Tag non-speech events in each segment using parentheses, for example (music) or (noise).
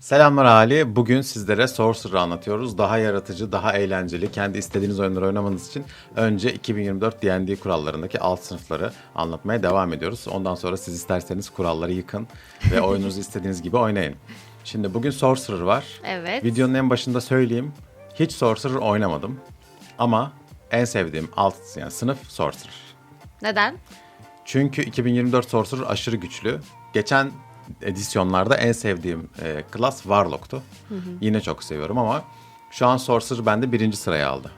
Selamlar Ali. Bugün sizlere Sorcerer anlatıyoruz. Daha yaratıcı, daha eğlenceli, kendi istediğiniz oyunları oynamanız için önce 2024 D&D kurallarındaki alt sınıfları anlatmaya devam ediyoruz. Ondan sonra siz isterseniz kuralları yıkın ve (laughs) oyununuzu istediğiniz gibi oynayın. Şimdi bugün Sorcerer var. Evet. Videonun en başında söyleyeyim. Hiç Sorcerer oynamadım. Ama en sevdiğim alt yani sınıf Sorcerer. Neden? Çünkü 2024 Sorcerer aşırı güçlü. Geçen edisyonlarda en sevdiğim e, klas Warlock'tu. Yine çok seviyorum ama şu an Sorcerer bende birinci sıraya aldı.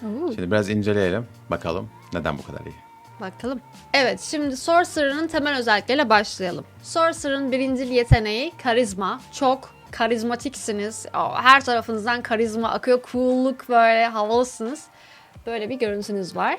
Şimdi biraz inceleyelim. Bakalım neden bu kadar iyi. Bakalım. Evet şimdi Sorcerer'ın temel özellikleriyle başlayalım. Sorcerer'ın birincil yeteneği karizma. Çok karizmatiksiniz. Her tarafınızdan karizma akıyor. Cool'luk böyle havalısınız. Böyle bir görüntünüz var.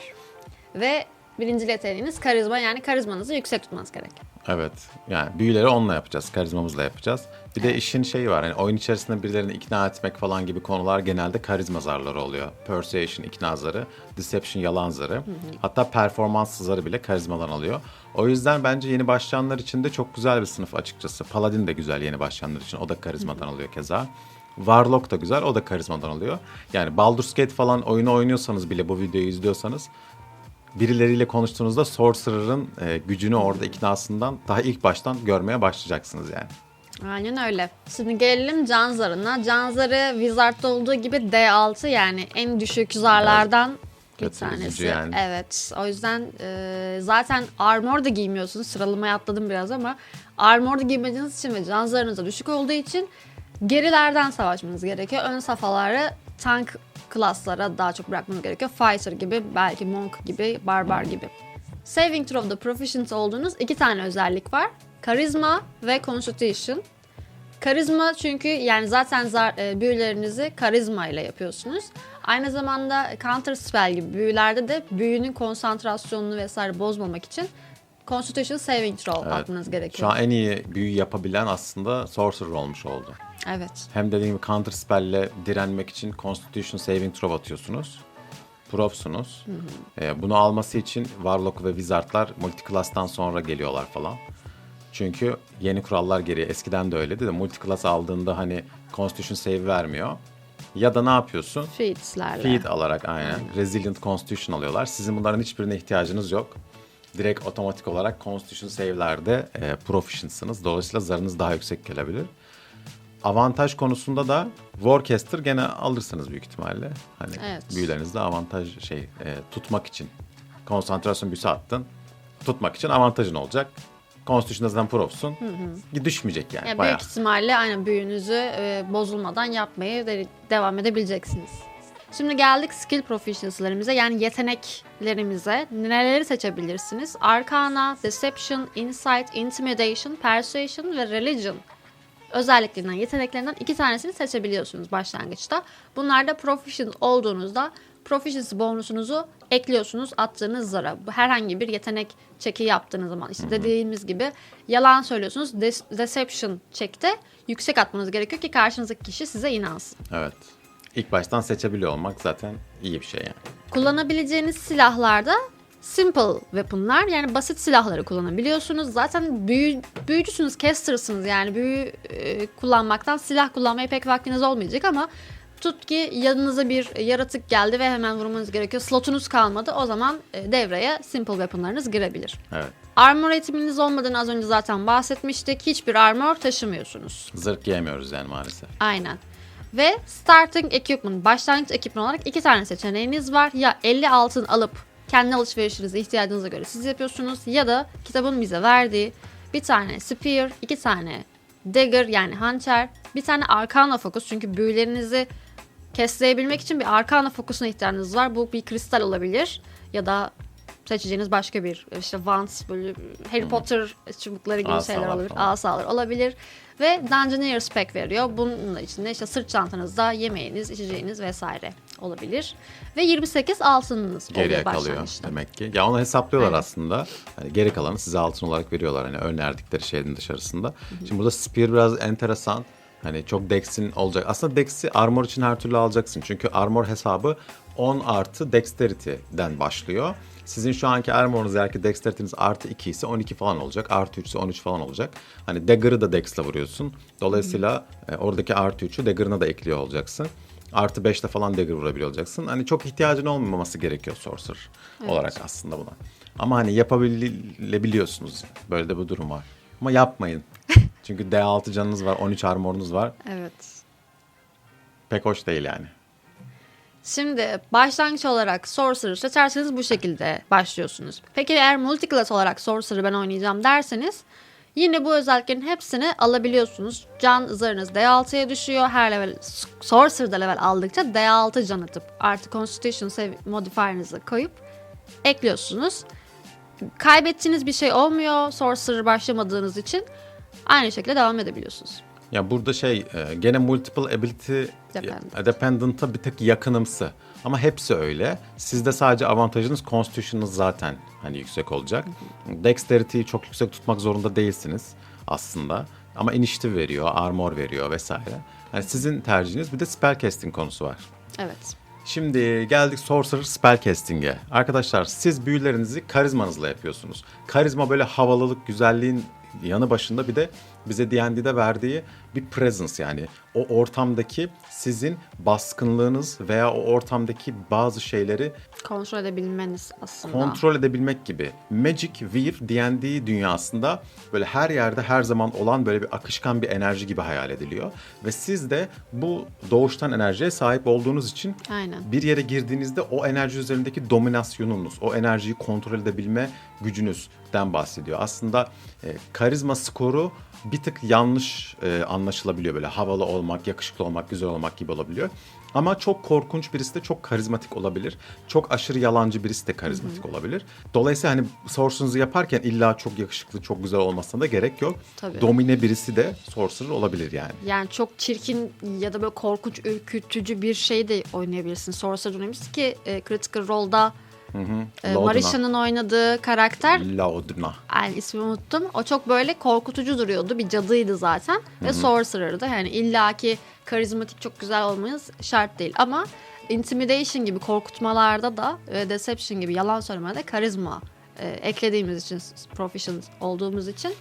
Ve birincil yeteneğiniz karizma yani karizmanızı yüksek tutmanız gerek. Evet. Yani büyüleri onunla yapacağız. Karizmamızla yapacağız. Bir de işin şeyi var. Hani oyun içerisinde birilerini ikna etmek falan gibi konular genelde karizma zarları oluyor. Persuasion ikna zarı, deception yalan zarı. Hatta performans zarı bile karizmadan alıyor. O yüzden bence yeni başlayanlar için de çok güzel bir sınıf açıkçası. Paladin de güzel yeni başlayanlar için. O da karizmadan alıyor keza. Warlock da güzel. O da karizmadan alıyor. Yani Baldur's Gate falan oyunu oynuyorsanız bile bu videoyu izliyorsanız birileriyle konuştuğunuzda Sorcerer'ın e, gücünü orada iknasından daha ilk baştan görmeye başlayacaksınız yani. Aynen öyle. Şimdi gelelim can zarına. Can zarı Wizard'da olduğu gibi D6 yani en düşük zarlardan bir Kötü, tanesi. yani. Evet. O yüzden e, zaten armor da giymiyorsunuz. Sıralamaya atladım biraz ama armor da giymediğiniz için ve can zarınız da düşük olduğu için gerilerden savaşmanız gerekiyor. Ön safhaları tank klaslara daha çok bırakmanız gerekiyor. Fighter gibi, belki monk gibi, barbar gibi. Saving throw'da proficient olduğunuz iki tane özellik var. Karizma ve constitution. Karizma çünkü yani zaten zar, e, büyülerinizi karizma ile yapıyorsunuz. Aynı zamanda counter spell gibi büyülerde de büyünün konsantrasyonunu vesaire bozmamak için Constitution saving throw Evet. atmanız Şu gerekiyor. an en iyi büyü yapabilen aslında Sorcerer olmuş oldu. Evet. Hem dediğim gibi Counter Spell'le direnmek için Constitution Saving Throw atıyorsunuz. Profsunuz. E, bunu alması için Warlock ve Wizard'lar multiclass'tan sonra geliyorlar falan. Çünkü yeni kurallar geriye. Eskiden de öyleydi de multiclass aldığında hani Constitution save vermiyor. Ya da ne yapıyorsun? Feats'lerle. Feed alarak aynen. Resilient Constitution alıyorlar. Sizin bunların hiçbirine ihtiyacınız yok. Direkt otomatik olarak Constitution save'lerde e, proficient'sınız. Dolayısıyla zarınız daha yüksek gelebilir. Avantaj konusunda da Warcaster gene alırsınız büyük ihtimalle. Hani Evet. büyülerinizde avantaj şey e, tutmak için. Konsantrasyon büyüsü attın. Tutmak için avantajın olacak. Constitution'da zaten profsun. Düşmeyecek yani, Yani bayağı. büyük ihtimalle aynen büyünüzü e, bozulmadan yapmaya de- devam edebileceksiniz. Şimdi geldik skill proficiency'lerimize yani yeteneklerimize. Neleri seçebilirsiniz? Arcana, Deception, Insight, Intimidation, Persuasion ve Religion özelliklerinden, yeteneklerinden iki tanesini seçebiliyorsunuz başlangıçta. Bunlarda proficient olduğunuzda proficiency bonusunuzu ekliyorsunuz attığınız zara. Herhangi bir yetenek çeki yaptığınız zaman işte dediğimiz gibi yalan söylüyorsunuz. Deception çekte yüksek atmanız gerekiyor ki karşınızdaki kişi size inansın. Evet. İlk baştan seçebiliyor olmak zaten iyi bir şey yani. Kullanabileceğiniz silahlarda simple weapon'lar yani basit silahları kullanabiliyorsunuz. Zaten büyü, büyücüsünüz, caster'sınız yani büyü e, kullanmaktan silah kullanmaya pek vaktiniz olmayacak ama tut ki yanınıza bir yaratık geldi ve hemen vurmanız gerekiyor. Slotunuz kalmadı. O zaman e, devreye simple weapon'larınız girebilir. Evet. Armor eğitiminiz olmadığını az önce zaten bahsetmiştik. Hiçbir armor taşımıyorsunuz. Zırh giyemiyoruz yani maalesef. Aynen. Ve starting equipment, başlangıç ekipman olarak iki tane seçeneğiniz var. Ya 50 altın alıp kendi alışverişinize ihtiyacınıza göre siz yapıyorsunuz ya da kitabın bize verdiği bir tane spear, iki tane dagger yani hançer, bir tane arcana fokus çünkü büyülerinizi kesleyebilmek için bir arcana fokusuna ihtiyacınız var. Bu bir kristal olabilir ya da seçeceğiniz başka bir işte wand böyle Harry Potter çubukları gibi Asalar şeyler olabilir. falan. Asalar olabilir. Ve Dungeoneer spec veriyor. Bunun içinde işte sırt çantanızda yemeğiniz, içeceğiniz vesaire olabilir. Ve 28 altınınız Geriye oluyor kalıyor demek ki. Ya onu hesaplıyorlar Evet. aslında. Hani geri kalanı size altın olarak veriyorlar hani önerdikleri şeyin dışarısında. Şimdi burada spear biraz enteresan. Hani çok Dex'in olacak. Aslında Dex'i armor için her türlü alacaksın. Çünkü armor hesabı 10 artı Dexterity'den başlıyor. Sizin şu anki armorunuz eğer ki Dexterity'niz artı 2 ise 12 falan olacak. Artı 3 ise 13 falan olacak. Hani Dagger'ı da Dex'le vuruyorsun. Dolayısıyla e, oradaki artı 3'ü Dagger'ına da ekliyor olacaksın. Artı 5'te falan dagger vurabiliyor olacaksın. Hani çok ihtiyacın olmaması gerekiyor sorcerer olarak aslında buna. Ama hani yapabilebiliyorsunuz. Böyle de bir durum var. Ama yapmayın. (laughs) Çünkü D6 canınız var, 13 armorunuz var. Evet. Pek hoş değil yani. Şimdi başlangıç olarak Sorcerer seçerseniz bu şekilde başlıyorsunuz. Peki eğer multiclass olarak Sorcerer'ı ben oynayacağım derseniz yine bu özelliklerin hepsini alabiliyorsunuz. Can zarınız D6'ya düşüyor. Her level Sorcerer'da level aldıkça D6 can atıp artı Constitution modifier'ınızı koyup ekliyorsunuz. Kaybettiğiniz bir şey olmuyor Sorcerer başlamadığınız için. Aynı şekilde devam edebiliyorsunuz. Ya burada şey e, gene multiple ability Dependent. dependent'a bir tık yakınımsı. Ama hepsi öyle. Sizde sadece avantajınız constitution'ınız zaten hani yüksek olacak. Dexterity'yi çok yüksek tutmak zorunda değilsiniz aslında. Ama initiative veriyor, armor veriyor vesaire. Yani sizin tercihiniz bir de spell casting konusu var. Evet. Şimdi geldik Sorcerer Spellcasting'e. Arkadaşlar siz büyülerinizi karizmanızla yapıyorsunuz. Karizma böyle havalılık, güzelliğin yanı başında bir de bize D&D'de verdiği bir presence yani o ortamdaki sizin baskınlığınız veya o ortamdaki bazı şeyleri Kontrol edebilmeniz aslında. kontrol edebilmek gibi. Magic, Weave, D&D dünyasında böyle her yerde her zaman olan böyle bir akışkan bir enerji gibi hayal ediliyor. Ve siz de bu doğuştan enerjiye sahip olduğunuz için Aynen. bir yere girdiğinizde o enerji üzerindeki dominasyonunuz, o enerjiyi kontrol edebilme gücünüzden bahsediyor. Aslında e, karizma skoru bir tık yanlış e, anlaşılabiliyor böyle havalı olmak, yakışıklı olmak, güzel olmak gibi olabiliyor. Ama çok korkunç birisi de çok karizmatik olabilir. Çok aşırı yalancı birisi de karizmatik olabilir. Dolayısıyla hani sorcers'ınızı yaparken illa çok yakışıklı, çok güzel olmasına da gerek yok. Tabii. Domine birisi de sorcerer olabilir yani. Yani çok çirkin ya da böyle korkunç, ürkütücü bir şey de oynayabilirsin. Sorcerer oynayabilirsin ki e, Critical Role'da e, Laudna. Marisha'nın oynadığı karakter Laudna. yani ismini unuttum. O çok böyle korkutucu duruyordu. Bir cadıydı zaten. Ve Sorcerer'dı. Yani illaki karizmatik çok güzel olmanız şart değil. Ama Intimidation gibi korkutmalarda da ve Deception gibi yalan söylemede karizma e, eklediğimiz için, proficient olduğumuz için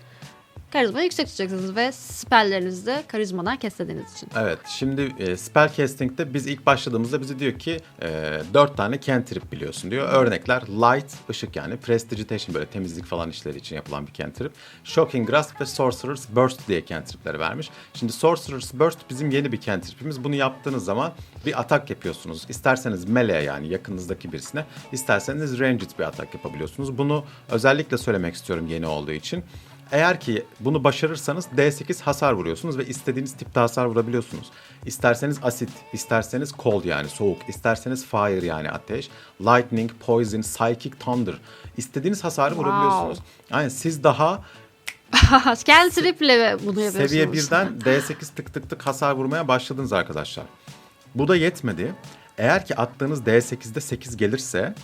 karizmayı yüksek tutacaksınız ve spelllerinizi de karizmadan keslediğiniz için. Evet şimdi e, spellcasting'de biz ilk başladığımızda bize diyor ki e, 4 tane cantrip biliyorsun diyor. Örnekler light ışık yani prestidigitation böyle temizlik falan işleri için yapılan bir cantrip. Shocking grasp ve sorcerer's burst diye cantripleri vermiş. Şimdi sorcerer's burst bizim yeni bir cantripimiz. Bunu yaptığınız zaman bir atak yapıyorsunuz. İsterseniz melee yani yakınızdaki birisine, isterseniz ranged bir atak yapabiliyorsunuz. Bunu özellikle söylemek istiyorum yeni olduğu için. Eğer ki bunu başarırsanız D8 hasar vuruyorsunuz ve istediğiniz tipte hasar vurabiliyorsunuz. İsterseniz asit, isterseniz cold yani soğuk, isterseniz fire yani ateş, lightning, poison, psychic thunder. İstediğiniz hasarı vurabiliyorsunuz. Yani siz daha (laughs) Cantrip'le bunu yapıyorsunuz. seviye 1'den D8 tık tık tık hasar vurmaya başladınız arkadaşlar. Bu da yetmedi. Eğer ki attığınız D8'de 8 gelirse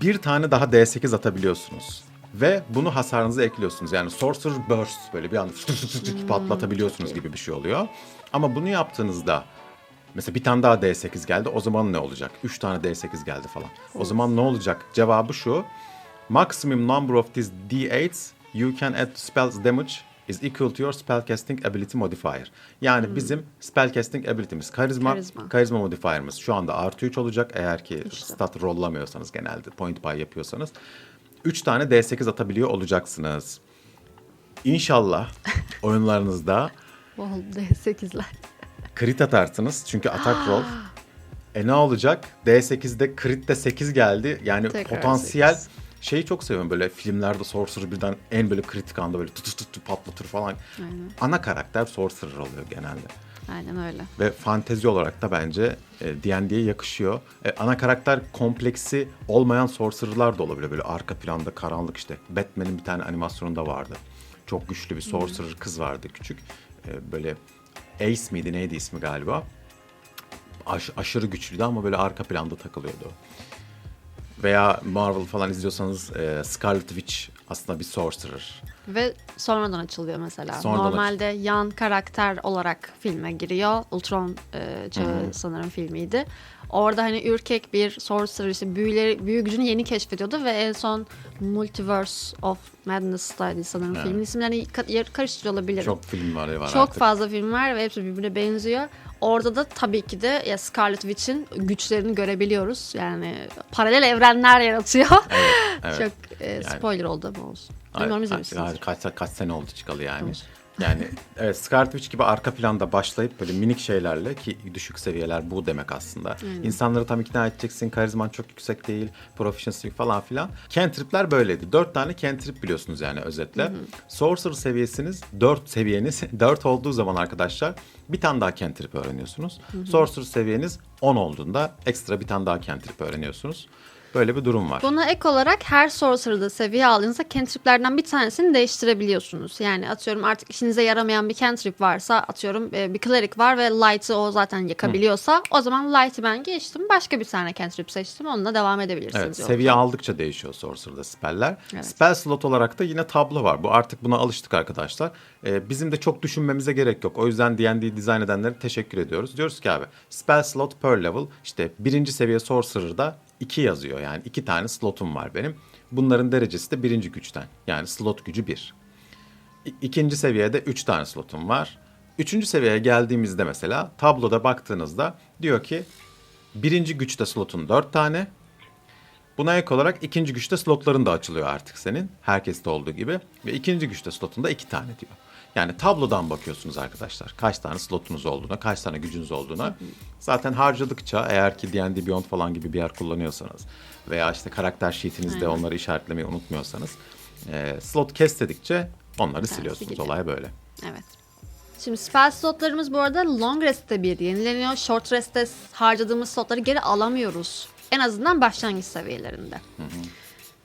bir tane daha D8 atabiliyorsunuz. Ve bunu hasarınıza ekliyorsunuz. Yani Sorcerer Burst böyle bir anda patlatabiliyorsunuz gibi bir şey oluyor. Ama bunu yaptığınızda mesela bir tane daha D8 geldi. O zaman ne olacak? 3 tane D8 geldi falan. O zaman ne olacak? Cevabı şu. Maximum number of these D8s you can add to spell's damage is equal to your spellcasting ability modifier. Yani bizim spellcasting ability'miz karizma, Karizma. karizma modifier'ımız şu anda artı 3 olacak eğer ki İşte. stat rollamıyorsanız genelde point buy yapıyorsanız 3 tane D8 atabiliyor olacaksınız. İnşallah (laughs) oyunlarınızda Bol D8'ler. crit atarsınız çünkü atak (gasps) roll. E ne olacak? D8'de crit de 8 geldi. Yani Tekrar potansiyel sekiz. şeyi çok seviyorum böyle filmlerde Sorcerer birden en böyle kritik anda böyle tut tut tut patlatır falan. Aynen. Ana karakter Sorcerer oluyor genelde. Aynen öyle. Ve fantezi olarak da bence e, D&D'ye yakışıyor. E, ana karakter kompleksi olmayan sorcerer'lar da olabilir. Böyle arka planda karanlık işte. Batman'in bir tane animasyonunda vardı. Çok güçlü bir sorcerer kız vardı küçük. E, böyle Ace miydi neydi ismi galiba. Aş- aşırı güçlüydü ama böyle arka planda takılıyordu. Veya Marvel falan izliyorsanız e, Scarlet Witch aslında bir sorcerer. Ve sonradan açılıyor mesela. Sonradan Normalde yan karakter olarak filme giriyor. Ultron e, çağı sanırım filmiydi. Orada hani ürkek bir sorcerer işte büyüleri, büyü gücünü yeni keşfediyordu ve en son Multiverse of Madness'taydı sanırım Evet. filmin isimlerini yer- karıştırıyor olabilirim. Çok film var var Çok artık. fazla film var ve hepsi birbirine benziyor. Orada da tabii ki de ya Scarlet Witch'in güçlerini görebiliyoruz. Yani paralel evrenler yaratıyor. Evet. (laughs) Çok e, spoiler oldu ama olsun. İzlemişsinizdir. hayır, kaç, kaç sene oldu çıkalı yani. Olsun. Yani evet Scarlet Witch gibi arka planda başlayıp böyle minik şeylerle ki düşük seviyeler bu demek aslında. İnsanları tam ikna edeceksin. Karizman çok yüksek değil. Proficiency falan filan. Cantrip'ler böyleydi. Dört tane cantrip biliyorsunuz yani özetle. Sorcerer seviyesiniz dört seviyeniz (laughs) dört olduğu zaman arkadaşlar bir tane daha cantrip öğreniyorsunuz. Sorcerer seviyeniz 10 olduğunda ekstra bir tane daha cantrip öğreniyorsunuz. Böyle bir durum var. Buna ek olarak her sorcerer'da seviye aldığınızda cantriplerden bir tanesini değiştirebiliyorsunuz. Yani atıyorum artık işinize yaramayan bir cantrip varsa atıyorum e, bir cleric var ve light'ı o zaten yakabiliyorsa o zaman light'ı ben geçtim başka bir tane cantrip seçtim onunla devam edebilirsiniz. Evet, yolda. seviye aldıkça değişiyor Sorcerer'da speller. Evet. Spell slot olarak da yine tablo var. Bu artık buna alıştık arkadaşlar. Ee, bizim de çok düşünmemize gerek yok. O yüzden D&D dizayn edenlere teşekkür ediyoruz. Diyoruz ki abi spell slot per level işte birinci seviye Sorcerer'da 2 yazıyor. Yani iki tane slotum var benim. Bunların derecesi de birinci güçten. Yani slot gücü 1. İkinci seviyede 3 tane slotum var. Üçüncü seviyeye geldiğimizde mesela tabloda baktığınızda diyor ki birinci güçte slotun 4 tane. Buna ek olarak ikinci güçte slotların da açılıyor artık senin. Herkeste olduğu gibi. Ve ikinci güçte slotunda iki tane diyor. Yani tablodan bakıyorsunuz arkadaşlar. Kaç tane slotunuz olduğuna, kaç tane gücünüz olduğuna. Zaten harcadıkça eğer ki D&D Beyond falan gibi bir yer kullanıyorsanız veya işte karakter sheetinizde Aynen. onları işaretlemeyi unutmuyorsanız e, slot kes dedikçe onları siliyorsunuz. gidiyor. Olay böyle. Evet. Şimdi spell slotlarımız bu arada long rest'te bir yenileniyor. Short rest'te harcadığımız slotları geri alamıyoruz. En azından başlangıç seviyelerinde.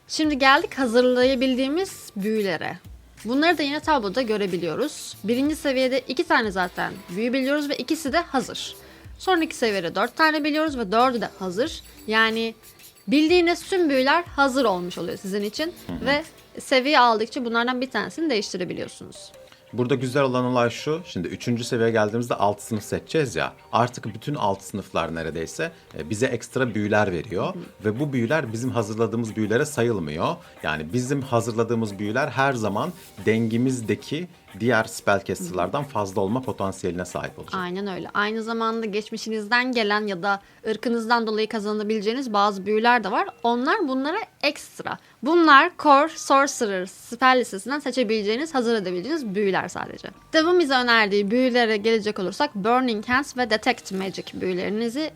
Şimdi geldik hazırlayabildiğimiz büyülere. Bunları da yine tabloda görebiliyoruz. Birinci seviyede iki tane zaten büyü biliyoruz ve ikisi de hazır. Sonraki seviyede dört tane biliyoruz ve dördü de hazır. Yani bildiğiniz tüm büyüler hazır olmuş oluyor sizin için. Ve seviye aldıkça bunlardan bir tanesini değiştirebiliyorsunuz. Burada güzel olan olay şu. Şimdi üçüncü seviyeye geldiğimizde alt sınıf seçeceğiz ya. Artık bütün alt sınıflar neredeyse e, bize ekstra büyüler veriyor. Ve bu büyüler bizim hazırladığımız büyülere sayılmıyor. Yani bizim hazırladığımız büyüler her zaman dengimizdeki diğer spellcaster'lardan fazla olma potansiyeline sahip olacak. Aynen öyle. Aynı zamanda geçmişinizden gelen ya da ırkınızdan dolayı kazanabileceğiniz bazı büyüler de var. Onlar bunlara ekstra. Bunlar Core Sorcerer spell listesinden seçebileceğiniz, hazır edebileceğiniz büyüler sadece. Devin bize önerdiği büyülere gelecek olursak Burning Hands ve Detect Magic büyülerinizi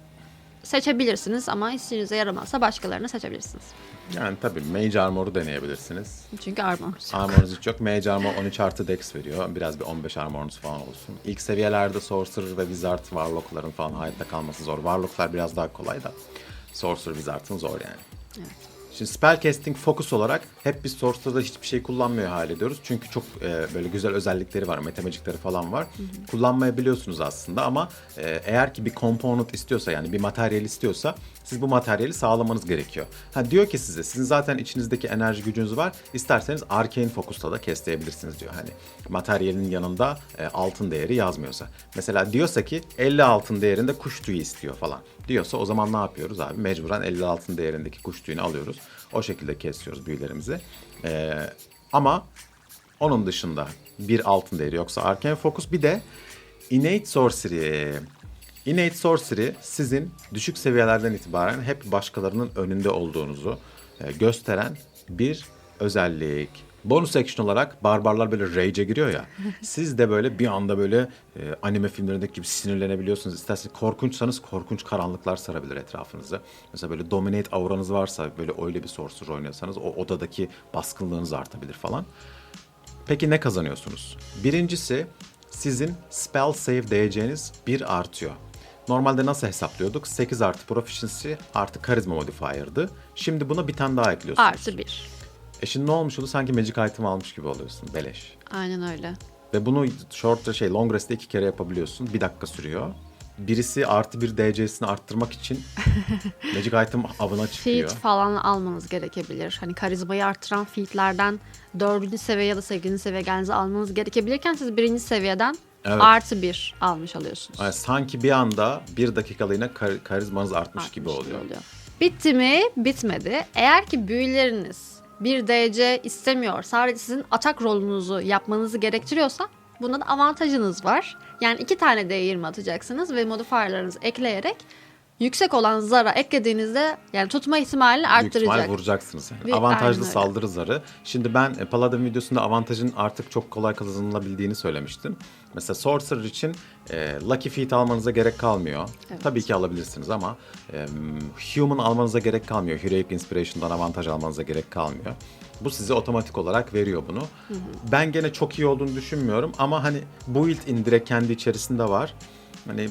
seçebilirsiniz ama işinize yaramazsa başkalarını seçebilirsiniz. Yani tabii Mage Armor'u deneyebilirsiniz. Çünkü armorunuz yok. Armor'unuz hiç yok. Mage Armor 13 artı Dex veriyor. Biraz bir 15 armorunuz falan olsun. İlk seviyelerde Sorcerer ve Wizard Warlock'ların falan hayatta kalması zor. Warlock'lar biraz daha kolay da Sorcerer Wizard'ın zor yani. Şimdi spellcasting fokus olarak hep biz Sorcerer'da hiçbir şey kullanmıyor hale ediyoruz. Çünkü çok e, böyle güzel özellikleri var, metamagicleri falan var. Kullanmayabiliyorsunuz aslında ama e, eğer ki bir component istiyorsa yani bir materyal istiyorsa siz bu materyali sağlamanız gerekiyor. Ha diyor ki size sizin zaten içinizdeki enerji gücünüz var. İsterseniz arcane fokusla da kestleyebilirsiniz diyor. Hani materyalin yanında e, altın değeri yazmıyorsa. Mesela diyorsa ki 50 altın değerinde kuş tüyü istiyor falan. Diyorsa o zaman ne yapıyoruz abi? Mecburen 50 altın değerindeki kuş tüyünü alıyoruz. O şekilde kesiyoruz büyülerimizi. E, ama onun dışında bir altın değeri yoksa Arcane Focus bir de Innate Sorcery. Innate Sorcery sizin düşük seviyelerden itibaren hep başkalarının önünde olduğunuzu e, gösteren bir özellik. Bonus action olarak barbarlar böyle rage'e giriyor ya. (laughs) Siz de böyle bir anda böyle e, anime filmlerindeki gibi sinirlenebiliyorsunuz. İsterseniz korkunçsanız korkunç karanlıklar sarabilir etrafınızı. Mesela böyle dominate auranız varsa böyle öyle bir sorcerer oynuyorsanız o odadaki baskınlığınız artabilir falan. Peki ne kazanıyorsunuz? Birincisi sizin spell save DC'niz 1 artıyor. Normalde nasıl hesaplıyorduk? 8 artı proficiency artı karizma modifier'dı. Şimdi buna bir tane daha ekliyorsunuz. Artı bir. E şimdi ne olmuş oldu? Sanki magic item almış gibi oluyorsun. Beleş. Aynen öyle. Ve bunu short şey long rest'te iki kere yapabiliyorsun. Bir dakika sürüyor. birisi artı bir DC'sini arttırmak için (laughs) Magic Item avına çıkıyor. Feat falan almanız gerekebilir. Hani karizmayı arttıran featlerden dördüncü seviye ya da sekizinci seviye geldiğinizde almanız gerekebilirken siz birinci seviyeden Evet. artı bir almış oluyorsunuz. Yani sanki bir anda bir dakikalığına kar- karizmanız artmış, gibi Artmış oluyor. Bitti mi? Bitmedi. Eğer ki büyüleriniz bir DC istemiyor, sadece sizin atak rolünüzü yapmanızı gerektiriyorsa bunda da avantajınız var. Yani iki tane D20 atacaksınız ve modifierlarınızı ekleyerek yüksek olan zara eklediğinizde yani tutma ihtimalini Büyük ihtimal arttıracak. vuracaksınız. Yani. Bir- Avantajlı saldırı zarı. Şimdi ben e, Paladin videosunda avantajın artık çok kolay kazanılabildiğini söylemiştim. Mesela Sorcerer için e, Lucky Feat almanıza gerek kalmıyor. Evet. Tabii ki alabilirsiniz ama e, Human almanıza gerek kalmıyor. Heroic Inspiration'dan avantaj almanıza gerek kalmıyor. Bu size otomatik olarak veriyor bunu. Ben gene çok iyi olduğunu düşünmüyorum ama hani build in direkt kendi içerisinde var. Hani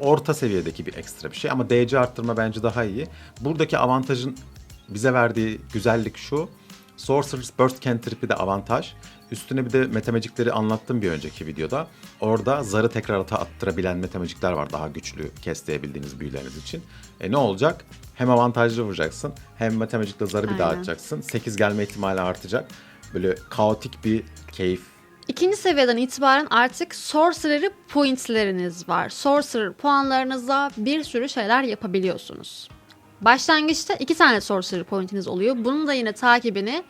orta seviyedeki bir ekstra bir şey ama DC arttırma bence daha iyi. Buradaki avantajın bize verdiği güzellik şu. Sorcerer's Burst Cantrip'i de avantaj. Üstüne bir de metamagicleri anlattım bir önceki videoda. Orada zarı tekrar ata attırabilen metamagicler var daha güçlü kesteyebildiğiniz büyüleriniz için. E ne olacak? Hem avantajlı vuracaksın hem matemagic'le zarı bir daha atacaksın. 8 gelme ihtimali artacak. Böyle kaotik bir keyif İkinci seviyeden itibaren artık sorcery pointsleriniz var. Sorcerer puanlarınızla bir sürü şeyler yapabiliyorsunuz. Başlangıçta iki tane sorcery pointiniz oluyor. Bunun da yine takibini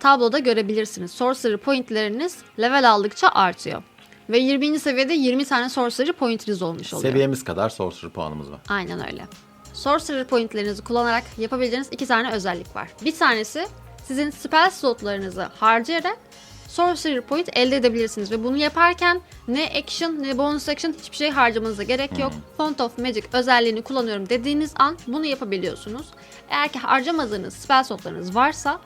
tabloda görebilirsiniz. Sorcery pointleriniz level aldıkça artıyor. Ve 20. seviyede 20 tane sorcery pointiniz olmuş oluyor. seviyemiz kadar sorcerer puanımız var. Aynen öyle. Sorcerer pointlerinizi kullanarak yapabileceğiniz iki tane özellik var. Bir tanesi sizin spell slotlarınızı harcayarak Sorcerer point elde edebilirsiniz ve bunu yaparken ne action ne bonus action hiçbir şey harcamanıza gerek yok. Font of Magic özelliğini kullanıyorum dediğiniz an bunu yapabiliyorsunuz. Eğer ki harcamadığınız spell slotlarınız varsa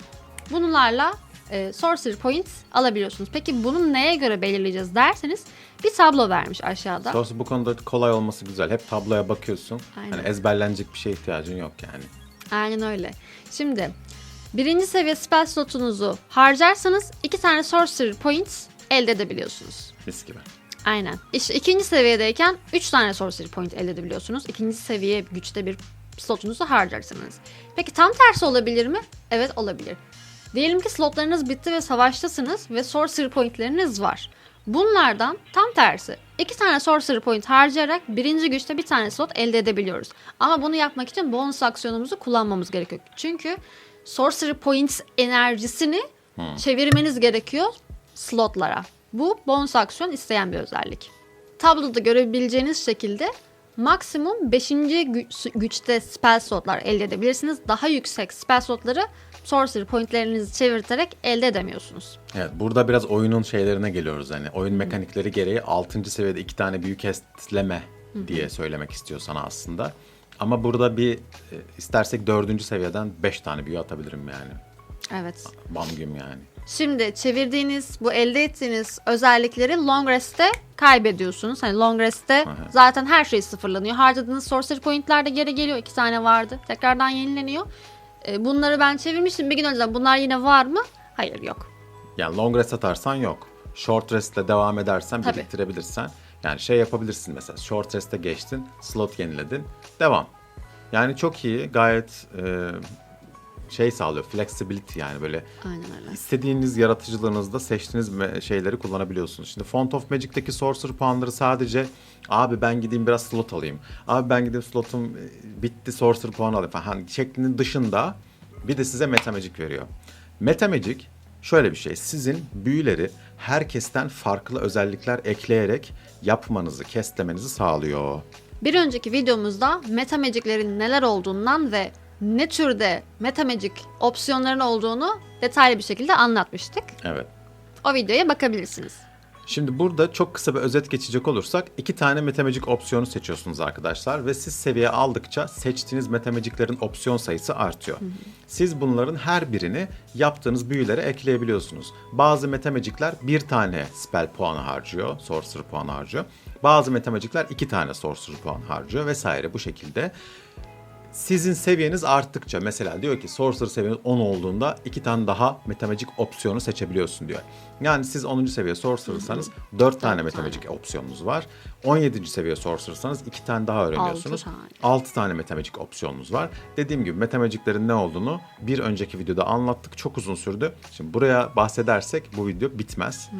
bunlarla e, Sorcerer points alabiliyorsunuz. Peki bunu neye göre belirleyeceğiz derseniz bir tablo vermiş aşağıda. Doğrusu bu konuda kolay olması güzel. Hep tabloya bakıyorsun. Aynen. Hani ezberlenecek bir şeye ihtiyacın yok yani. Aynen öyle. Şimdi birinci seviye spell slotunuzu harcarsanız iki tane sorcerer points elde edebiliyorsunuz. Mis gibi. Aynen. İşte ikinci seviyedeyken 3 tane sorcerer point elde edebiliyorsunuz. İkinci seviye güçte bir slotunuzu harcarsanız. Peki tam tersi olabilir mi? Evet olabilir. Diyelim ki slotlarınız bitti ve savaştasınız ve sorcerer pointleriniz var. Bunlardan tam tersi. iki tane sorcerer point harcayarak birinci güçte bir tane slot elde edebiliyoruz. Ama bunu yapmak için bonus aksiyonumuzu kullanmamız gerekiyor. Çünkü sorcerer points enerjisini çevirmeniz gerekiyor slotlara. Bu bonus aksiyon isteyen bir özellik. Tabloda görebileceğiniz şekilde maksimum 5. güçte spell slotlar elde edebilirsiniz. Daha yüksek spell slotları sorcerer pointlerinizi çevirterek elde edemiyorsunuz. Evet burada biraz oyunun şeylerine geliyoruz hani oyun mekanikleri gereği 6. seviyede iki tane büyük estleme diye söylemek istiyor sana aslında. Ama burada bir e, istersek 4. seviyeden 5 tane büyü atabilirim yani. Evet. Bam güm yani. Şimdi çevirdiğiniz, bu elde ettiğiniz özellikleri long rest'te kaybediyorsunuz. Hani long rest'te Aha. zaten her şey sıfırlanıyor. Harcadığınız sorcery point'ler de geri geliyor. İki tane vardı. Tekrardan yenileniyor. E, Bunları ben çevirmiştim bir gün önceden. Bunlar yine var mı? Hayır yok. Yani long rest atarsan yok. Short rest ile devam edersen Tabii. biriktirebilirsen. Yani şey yapabilirsin mesela short rest'e geçtin, slot yeniledin, devam. Yani çok iyi, gayet e, şey sağlıyor, flexibility yani böyle Aynen öyle. istediğiniz yaratıcılığınızda seçtiğiniz şeyleri kullanabiliyorsunuz. Şimdi Font of Magic'teki Sorcerer puanları sadece abi ben gideyim biraz slot alayım. Abi ben gideyim slotum e, bitti Sorcerer puanı alayım falan şeklinin dışında bir de size Meta Magic veriyor. Meta Magic şöyle bir şey. Sizin büyüleri herkesten farklı özellikler ekleyerek yapmanızı, kestlemenizi sağlıyor. Bir önceki videomuzda metamagiclerin neler olduğundan ve ne türde metamagic opsiyonların olduğunu detaylı bir şekilde anlatmıştık. Evet. O videoya bakabilirsiniz. Şimdi burada çok kısa bir özet geçecek olursak iki tane Metamagic opsiyonu seçiyorsunuz arkadaşlar ve siz seviye aldıkça seçtiğiniz Metamagic'lerin opsiyon sayısı artıyor. Siz bunların her birini yaptığınız büyülere ekleyebiliyorsunuz. Bazı Metamagic'ler bir tane spell puanı harcıyor, sorcerer puanı harcıyor. Bazı Metamagic'ler iki tane sorcerer puanı harcıyor vesaire bu şekilde. Sizin seviyeniz arttıkça mesela diyor ki Sorcerer seviyeniz 10 olduğunda iki tane daha Metamagic opsiyonu seçebiliyorsun diyor. Yani siz 10. seviye Sorcerer'sanız 4 tane Metamagic opsiyonunuz var. 17. seviye Sorcerer'sanız 2 tane daha öğreniyorsunuz. tane. 6 tane Metamagic opsiyonunuz var. Dediğim gibi Metamagic'lerin ne olduğunu bir önceki videoda anlattık. Çok uzun sürdü. Şimdi buraya bahsedersek bu video bitmez.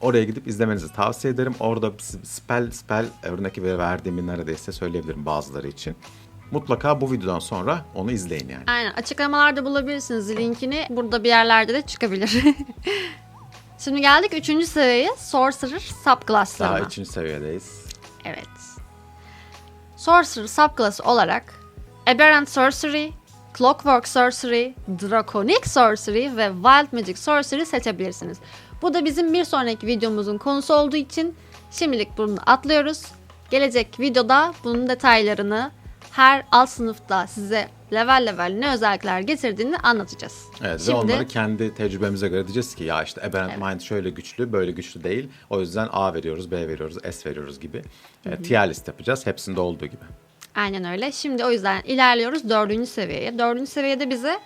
Oraya gidip izlemenizi tavsiye ederim. Orada spell spell örnek verdiğimi neredeyse söyleyebilirim bazıları için. Mutlaka bu videodan sonra onu izleyin yani. Aynen açıklamalarda bulabilirsiniz linkini. Burada bir yerlerde de çıkabilir. (laughs) Şimdi geldik 3. seviyeye Sorcerer Daha subclasslarına. 3. seviyedeyiz. Evet. Sorcerer subclass olarak Aberrant Sorcery, Clockwork Sorcery, Draconic Sorcery ve Wild Magic Sorcery seçebilirsiniz. Bu da bizim bir sonraki videomuzun konusu olduğu için şimdilik bunu atlıyoruz. Gelecek videoda bunun detaylarını her alt sınıfta size level level ne özellikler getirdiğini anlatacağız. Evet ve Şimdi onları kendi tecrübemize göre diyeceğiz ki ya işte Aberrant Evet. Mind şöyle güçlü, böyle güçlü değil. O yüzden A veriyoruz, B veriyoruz, S veriyoruz gibi. E, tier list yapacağız hepsinde olduğu gibi. Aynen öyle. Şimdi o yüzden ilerliyoruz dördüncü seviyeye. Dördüncü seviyede bize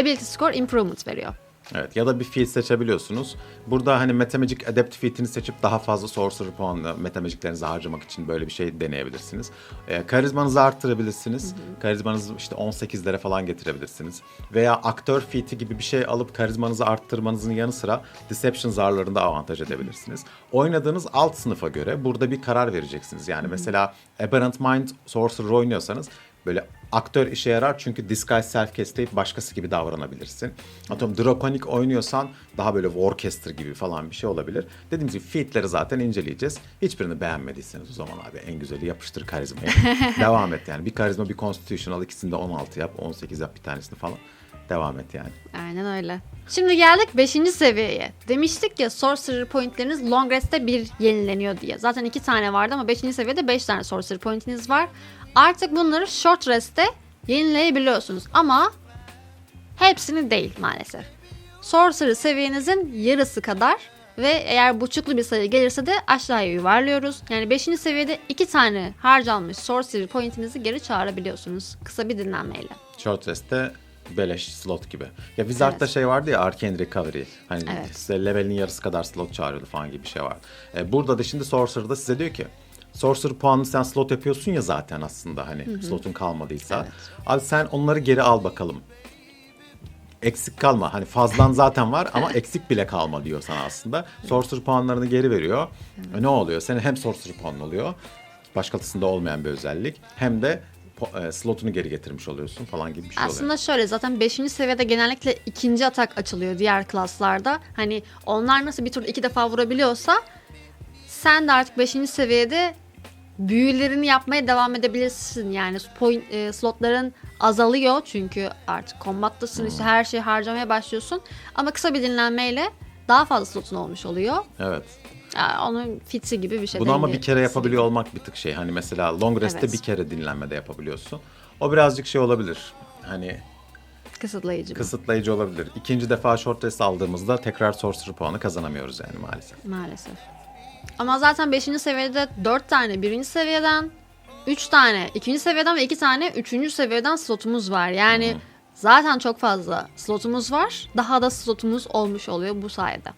Ability Score Improvement veriyor. Evet ya da bir feat seçebiliyorsunuz. Burada hani Metamagic Adept feat'ini seçip daha fazla Sorcerer puanı Metamagic'lerinizi harcamak için böyle bir şey deneyebilirsiniz. Ee, karizmanızı arttırabilirsiniz. Karizmanızı işte 18'lere falan getirebilirsiniz. Veya aktör feat'i gibi bir şey alıp karizmanızı arttırmanızın yanı sıra Deception zarlarında avantaj edebilirsiniz. Oynadığınız alt sınıfa göre burada bir karar vereceksiniz. Yani mesela Aberrant Mind Sorcerer oynuyorsanız Böyle aktör işe yarar çünkü disguise self castleyip başkası gibi davranabilirsin. Atıyorum Draconic oynuyorsan daha böyle Warcaster gibi falan bir şey olabilir. Dediğimiz gibi featleri zaten inceleyeceğiz. Hiçbirini beğenmediyseniz o zaman abi en güzeli yapıştır karizmayı. (laughs) Devam et yani. Bir karizma bir constitution al ikisini de 16 yap 18 yap bir tanesini falan. Devam et yani. Aynen öyle. Şimdi geldik 5. seviyeye. Demiştik ya Sorcerer Point'leriniz Long Rest'te bir yenileniyor diye. Zaten 2 tane vardı ama 5. seviyede 5 tane Sorcerer Point'iniz var. Artık bunları Short Rest'te yenileyebiliyorsunuz ama hepsini değil maalesef. Sorcerer seviyenizin yarısı kadar ve eğer buçuklu bir sayı gelirse de aşağıya yuvarlıyoruz. Yani 5. seviyede 2 tane harcanmış Sorcerer Point'inizi geri çağırabiliyorsunuz kısa bir dinlenmeyle. Short rest'te beleş slot gibi. Ya Wizard'da Evet. şey vardı ya Arcane Recovery. Hani Evet. size levelin yarısı kadar slot çağırıyordu falan gibi bir şey var. E, burada da şimdi Sorcerer'da size diyor ki Sorcerer puanını sen slot yapıyorsun ya zaten aslında hani slotun kalmadıysa. Evet. Abi sen onları geri al bakalım. Eksik kalma. Hani fazlan zaten var ama (laughs) eksik bile kalma diyor sana aslında. Sorcerer puanlarını geri veriyor. E, ne oluyor? Senin hem Sorcerer puanın oluyor. Başkasında olmayan bir özellik. Hem de e, slotunu geri getirmiş oluyorsun falan gibi bir şey oluyor. Aslında şöyle zaten 5. seviyede genellikle ikinci atak açılıyor diğer klaslarda. Hani onlar nasıl bir turda iki defa vurabiliyorsa sen de artık 5. seviyede büyülerini yapmaya devam edebilirsin. Yani point, e, slotların azalıyor çünkü artık kombattasın işte her şeyi harcamaya başlıyorsun. Ama kısa bir dinlenmeyle daha fazla slotun olmuş oluyor. Evet. Yani onun fitsi gibi bir şey. Bunu ama bir kere yapabiliyor olmak bir tık şey. Hani mesela long rest'te Evet. bir kere dinlenmede yapabiliyorsun. O birazcık şey olabilir. Hani Kısıtlayıcı. kısıtlayıcı olabilir. İkinci defa short rest aldığımızda tekrar sorcerer puanı kazanamıyoruz yani maalesef. Maalesef. Ama zaten 5. seviyede 4 tane 1. seviyeden, 3 tane 2. seviyeden ve 2 tane 3. seviyeden slotumuz var. Yani zaten çok fazla slotumuz var. Daha da slotumuz olmuş oluyor bu sayede.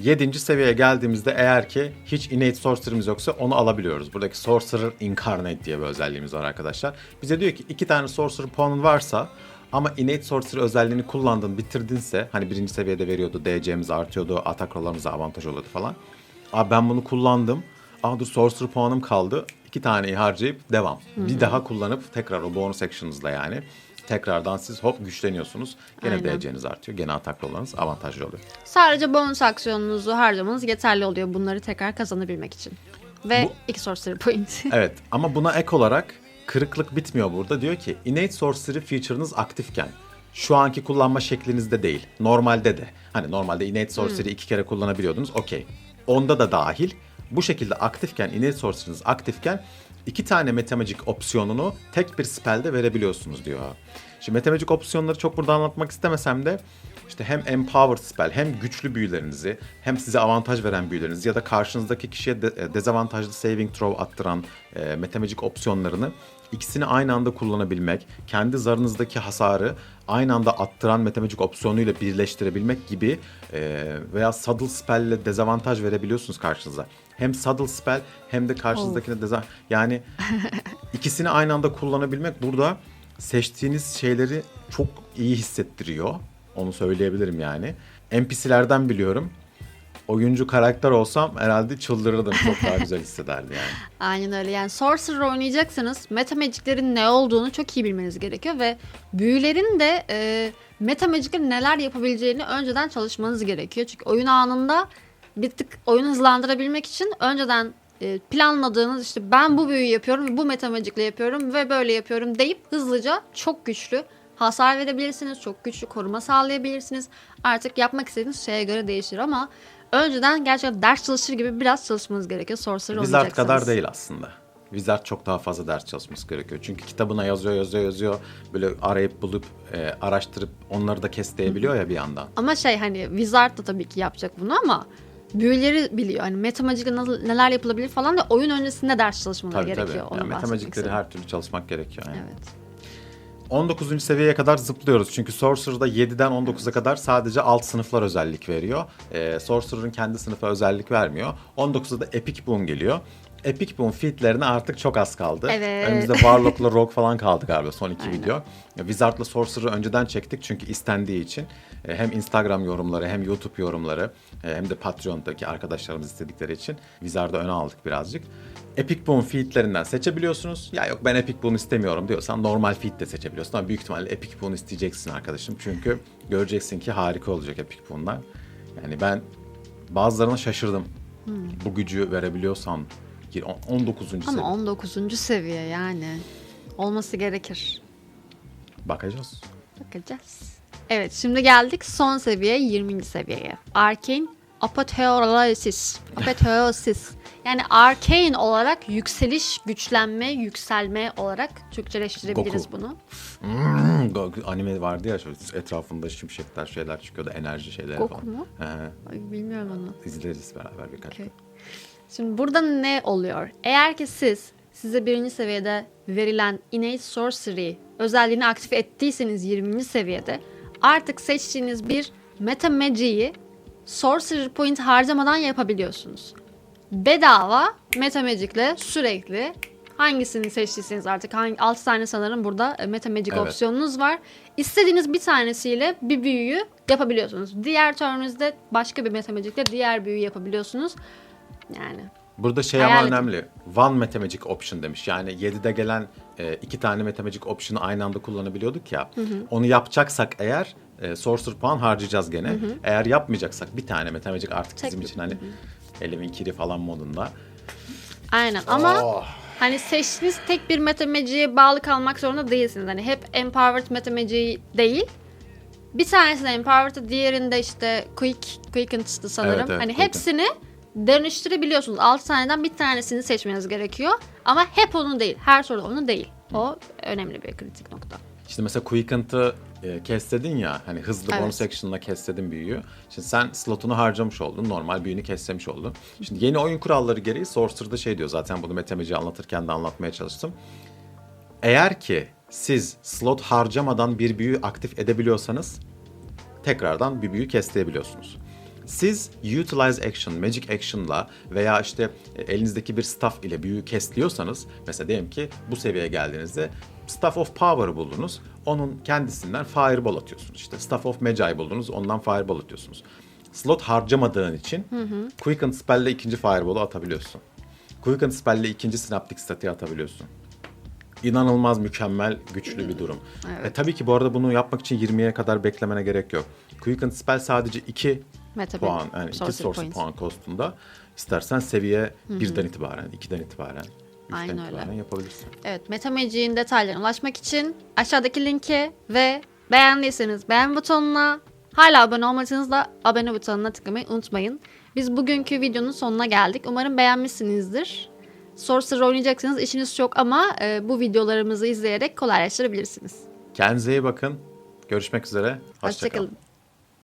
Yedinci seviyeye geldiğimizde eğer ki hiç innate sorcerer'ımız yoksa onu alabiliyoruz. Buradaki sorcerer incarnate diye bir özelliğimiz var arkadaşlar. Bize diyor ki iki tane sorcerer puanın varsa ama innate sorcerer özelliğini kullandın bitirdinse hani birinci seviyede veriyordu DC'miz artıyordu atak rollerimize avantaj oluyordu falan. Abi ben bunu kullandım. Aa dur sorcerer puanım kaldı. İki taneyi harcayıp devam. Bir daha kullanıp tekrar o bonus action'ınızla yani tekrardan siz hop güçleniyorsunuz. Gene Aynen. DC'niz artıyor. Gene atak rolleriniz avantajlı oluyor. Sadece bonus aksiyonunuzu harcamanız yeterli oluyor bunları tekrar kazanabilmek için. Ve Bu- 2 sorcery point. (laughs) Evet ama buna ek olarak kırıklık bitmiyor burada. Diyor ki innate sorcery feature'ınız aktifken şu anki kullanma şeklinizde değil. Normalde de. Hani normalde innate sorcery iki kere kullanabiliyordunuz. Okey. Onda da dahil. Bu şekilde aktifken innate sorcery'niz aktifken iki tane metamagic opsiyonunu tek bir spell'de verebiliyorsunuz diyor. Şimdi metamagic opsiyonları çok burada anlatmak istemesem de işte hem empowered spell hem güçlü büyülerinizi hem size avantaj veren büyülerinizi ya da karşınızdaki kişiye de- e, dezavantajlı saving throw attıran e, metamagic opsiyonlarını ikisini aynı anda kullanabilmek, kendi zarınızdaki hasarı aynı anda attıran metamagic opsiyonuyla birleştirebilmek gibi e, veya saddle spell ile dezavantaj verebiliyorsunuz karşınıza. Hem saddle spell hem de karşınızdakine dezavantaj. Yani (laughs) ikisini aynı anda kullanabilmek burada seçtiğiniz şeyleri çok iyi hissettiriyor. Onu söyleyebilirim yani. NPC'lerden biliyorum. Oyuncu karakter olsam herhalde çıldırırdım. Çok daha güzel hissederdi yani. (laughs) Aynen öyle. Yani Sorcerer oynayacaksanız Metamagic'lerin ne olduğunu çok iyi bilmeniz gerekiyor ve büyülerin de e, Metamagic'le neler yapabileceğini önceden çalışmanız gerekiyor. Çünkü oyun anında bir tık oyunu hızlandırabilmek için önceden e, planladığınız işte ben bu büyüyü yapıyorum bu Metamagic'le yapıyorum ve böyle yapıyorum deyip hızlıca çok güçlü hasar verebilirsiniz. Çok güçlü koruma sağlayabilirsiniz. Artık yapmak istediğiniz şeye göre değişir ama önceden gerçekten ders çalışır gibi biraz çalışmanız gerekiyor Sorcerer Wizard oynayacaksanız. kadar değil aslında. Wizard çok daha fazla ders çalışması gerekiyor. Çünkü kitabına yazıyor yazıyor yazıyor. Böyle arayıp bulup e, araştırıp onları da kestleyebiliyor ya bir yandan. Ama şey hani Wizard da tabii ki yapacak bunu ama büyüleri biliyor. Hani Metamagic'le nasıl, neler yapılabilir falan da oyun öncesinde ders çalışmaları Tabii tabii. gerekiyor. Onu Yani istedim. her türlü çalışmak gerekiyor. Yani. Evet. 19. seviyeye kadar zıplıyoruz. Çünkü Sorcerer'da 7'den 19'a kadar sadece alt sınıflar özellik veriyor. Ee, Sorcerer'ın kendi sınıfı özellik vermiyor. 19'da da Epic Boon geliyor. Epic Boon featlerine artık çok az kaldı. Evet. Önümüzde (laughs) Warlock'la Rogue falan kaldı galiba son iki Aynen. video. Wizard'la Sorcerer'ı önceden çektik çünkü istendiği için. Ee, Hem Instagram yorumları hem YouTube yorumları e, hem de Patreon'daki arkadaşlarımız istedikleri için Wizard'ı öne aldık birazcık. Epic Boon feedlerinden seçebiliyorsunuz. Ya yok ben Epic Boon istemiyorum diyorsan normal feed de seçebiliyorsun ama büyük ihtimalle Epic Boon isteyeceksin arkadaşım. Çünkü göreceksin ki harika olacak Epic Boon'lar. Yani ben bazılarına şaşırdım. Bu gücü verebiliyorsan gir- on- 19. Ama seviye. 19. seviye yani. Olması gerekir. Bakacağız. Bakacağız. Evet şimdi geldik son seviye 20. seviyeye. Arcane Apotheosis. (laughs) Apotheosis. Yani arcane olarak yükseliş, güçlenme, yükselme olarak Türkçeleştirebiliriz Goku. bunu. Hmm, go- anime vardı ya şöyle etrafında şimşekler şeyler çıkıyordu enerji şeyleri Goku falan. mu? He, Ay, bilmiyorum onu. izleriz beraber birkaç gün. Şimdi burada ne oluyor? Eğer ki siz size birinci seviyede verilen Innate Sorcery özelliğini aktif ettiyseniz 20. seviyede artık seçtiğiniz bir Meta Magic'i Sorcerer Point harcamadan yapabiliyorsunuz. Bedava Meta Magic'le sürekli hangisini seçtiyseniz artık hangi 6 tane sanırım burada e, Meta Magic Evet. opsiyonunuz var. İstediğiniz bir tanesiyle bir büyüyü yapabiliyorsunuz. Diğer turnunuzda başka bir Meta Magic'le diğer büyüyü yapabiliyorsunuz. Yani Burada şey Hayal ama edin. önemli. One Mathematic Option demiş. Yani 7'de gelen e, iki tane Mathematic Option'ı aynı anda kullanabiliyorduk ya. Onu yapacaksak eğer e, Sorcerer puan harcayacağız gene. Eğer yapmayacaksak bir tane Mathematic artık Tek bizim için hani elimin kiri falan modunda. aynen ama Oh. hani seçtiğiniz tek bir Meta Magic'e bağlı kalmak zorunda değilsiniz. Hani hep Empowered Meta Magic değil. Bir tanesinde Empowered, diğerinde işte Quick, Quickened'dı sanırım. Evet, evet, hani Quicken. hepsini dönüştürebiliyorsunuz. 6 taneden bir tanesini seçmeniz gerekiyor. Ama hep onu değil. Her soruda onu değil. O önemli bir kritik nokta. Şimdi mesela Quickent'ı e, kesledin ya hani hızlı Evet. bonus action'la kesledin büyüyü. Şimdi sen slotunu harcamış oldun. Normal büyünü keslemiş oldun. Şimdi yeni oyun kuralları gereği Sorcerer'da şey diyor zaten bunu Metameci anlatırken de anlatmaya çalıştım. Eğer ki siz slot harcamadan bir büyü aktif edebiliyorsanız tekrardan bir büyü kesteyebiliyorsunuz. Siz utilize action, magic action'la veya işte elinizdeki bir staff ile büyü kestliyorsanız mesela diyelim ki bu seviyeye geldiğinizde Staff of Power'ı buldunuz. Onun kendisinden Fireball atıyorsunuz. İşte Staff of Magi buldunuz. Ondan Fireball atıyorsunuz. Slot harcamadığın için Quicken Spell'le ikinci Fireball'u atabiliyorsun. Quicken Spell'le ikinci Synaptic Static'i atabiliyorsun inanılmaz mükemmel güçlü bir durum. Evet. E, tabii ki bu arada bunu yapmak için 20'ye kadar beklemene gerek yok. Quicken Spell sadece 2 Meta puan, yani 2 Sorcery source Points. puan kostunda. İstersen seviye 1'den itibaren, 2'den itibaren, 3'ten Aynen öyle. itibaren yapabilirsin. Evet, Metamagic'in detaylarına ulaşmak için aşağıdaki linke ve beğendiyseniz beğen butonuna, hala abone olmadıysanız da abone butonuna tıklamayı unutmayın. Biz bugünkü videonun sonuna geldik. Umarım beğenmişsinizdir. Sorcerer oynayacaksanız işiniz çok ama e, bu videolarımızı izleyerek kolaylaştırabilirsiniz. Kendinize iyi bakın. Görüşmek üzere. Hoşçakalın. Hoşçakalın.